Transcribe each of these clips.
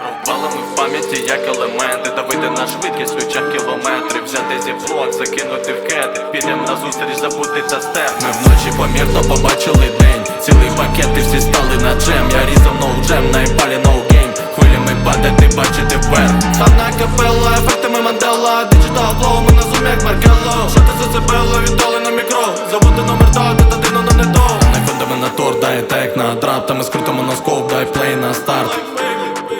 Пропалами в пам'яті як елементи. Давити на швидкість в ключах кілометрів Взяти зі флот, закинути в кети Підем на зустріч, забути та степ. Ми вночі помірно побачили день. Цілий пакет і всі стали на джем. Я різав ноу джем, на імпалі ноу гейм. Хвилями падати, бачити вверх. Там на капелла, ефектами мандела. Діджитал флоу, ми на зум як Маркелло Що ти зацепило, віддали на мікро тек на драп Та ми скрутимо на скоп, дай плей на старт.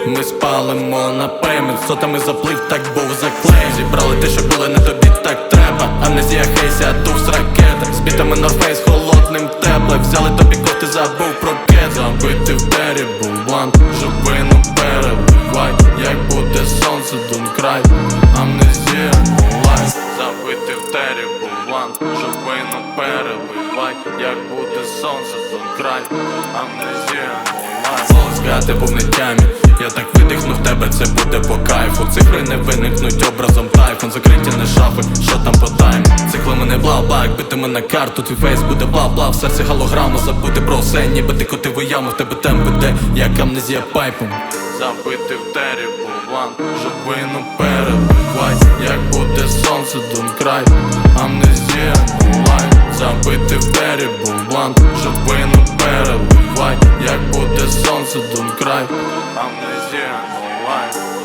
Ми спалимо на пеймент, сотами заплив, так був заклеєм Зібрали те, що було не тобі так треба. Амнезія хейся, тув з ракети. З бітами Норфейс холодним тепле. Взяли тобі кофти, забув про кет. Забити в двері, був блант, живину переливай Як буде сонце, дун край. Амнезія, лайф Забити в двері, був блант, живину буде дун Амнезія, лайф Сказати був не тямі Я так видихнув тебе, це буде по кайфу. Цифри не виникнуть образом тайфон Закриті не шафи, що там по тайму? Циклами не бла-бла, як битиме на карту Твій фейс буде бла-бла, в серці голограма Забути про все, ніби ти котив у яму. В тебе темп іде, як амнезія пайпом. Забити в тері, блан, живину перебивай Як буде сонце, дун край. Амнезія, лайф. Забити I don't know why.